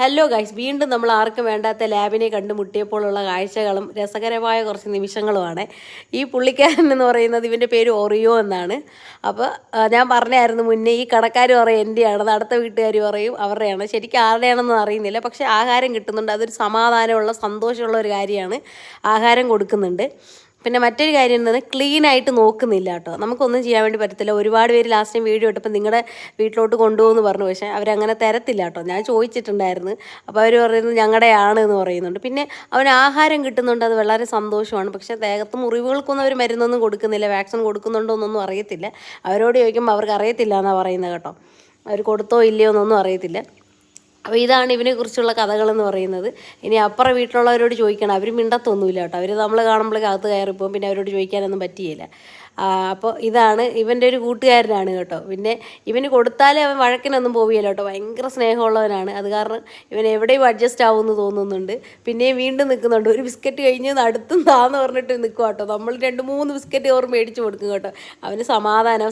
Hello guys വീണ്ടും നമ്മൾ ആർക്കും വേണ്ടാത്ത ലാബിനെ കണ്ടുമുട്ടിയപ്പോഴുള്ള കാഴ്ചകളും രസകരമായ കുറച്ച് നിമിഷങ്ങളുമാണ്. ഈ പുള്ളിക്കാരൻ എന്ന് പറയുന്നത് ഇവന്റെ പേര് ഒറിയോ എന്നാണ്. അപ്പോൾ ഞാൻ പറഞ്ഞായിരുന്നു മുന്നേ ഈ കടക്കാർ പറയും എന്റെയാണ് അടുത്ത വീട്ടുകാർ പറയും അവരുടെയാണ്. ശരിക്കും ആരുടെയാണെന്ന് അറിയുന്നില്ല. പക്ഷേ ആഹാരം കിട്ടുന്നുണ്ട്. അതൊരു സമാധാനമുള്ള സന്തോഷമുള്ള ഒരു കാര്യമാണ്. ആഹാരം കൊടുക്കുന്നുണ്ട്. പിന്നെ മറ്റൊരു കാര്യം എന്താണ് ക്ലീൻ ആയിട്ട് നോക്കുന്നില്ല കേട്ടോ. നമുക്കൊന്നും ചെയ്യാൻ വേണ്ടി പറ്റത്തില്ല. ഒരുപാട് പേര് ലാസ്റ്റ് ടൈം വീഡിയോ ഇട്ടപ്പോൾ നിങ്ങളുടെ വീട്ടിലോട്ട് കൊണ്ടുപോകുമെന്ന് പറഞ്ഞു. പക്ഷേ അവരങ്ങനെ തരത്തില്ല കേട്ടോ. ഞാൻ ചോദിച്ചിട്ടുണ്ടായിരുന്നു. അപ്പോൾ അവർ പറയുന്നത് ഞങ്ങളുടെയാണ് എന്ന് പറയുന്നുണ്ട്. പിന്നെ അവന് ആഹാരം കിട്ടുന്നുണ്ട്. അത് വളരെ സന്തോഷമാണ്. പക്ഷേ ദേഹത്ത് മുറിവുകൾക്കൊന്നും അവർ മരുന്നൊന്നും കൊടുക്കുന്നില്ല. വാക്സിൻ കൊടുക്കുന്നുണ്ടോ എന്നൊന്നും അറിയത്തില്ല. അവരോട് ചോദിക്കുമ്പോൾ അവർക്ക് അറിയത്തില്ല എന്നാണ് പറയുന്നത് കേട്ടോ. അവർ കൊടുത്തോ ഇല്ലയോ എന്നൊന്നും അറിയത്തില്ല. അപ്പോൾ ഇതാണ് ഇവനെ കുറിച്ചുള്ള കഥകളെന്ന് പറയുന്നത്. ഇനി അപ്പുറം വീട്ടിലുള്ളവരോട് ചോദിക്കണം. അവർ മിണ്ടത്തൊന്നുമില്ല കേട്ടോ. അവർ നമ്മൾ കാണുമ്പോഴേക്ക് അകത്ത് കയറിപ്പോകും പിന്നെ അവരോട് ചോദിക്കാനൊന്നും പറ്റിയില്ല. അപ്പോൾ ഇതാണ് ഇവന്റെ ഒരു കൂട്ടുകാരനാണ് കേട്ടോ. പിന്നെ ഇവന് കൊടുത്താലേ അവൻ വഴക്കിനൊന്നും പോവുകയില്ല കേട്ടോ. ഭയങ്കര സ്നേഹമുള്ളവനാണ്. അത് കാരണം ഇവൻ എവിടെയും അഡ്ജസ്റ്റ് ആവുമെന്ന് തോന്നുന്നുണ്ട്. പിന്നെയും വീണ്ടും നിൽക്കുന്നുണ്ട്. ഒരു ബിസ്ക്കറ്റ് കഴിഞ്ഞ് അടുത്തും താന്ന് പറഞ്ഞിട്ട് നിൽക്കുക കേട്ടോ. നമ്മൾ രണ്ട് മൂന്ന് ബിസ്ക്കറ്റ് ഓർ മേടിച്ച് കൊടുക്കും കേട്ടോ. അവന് സമാധാനം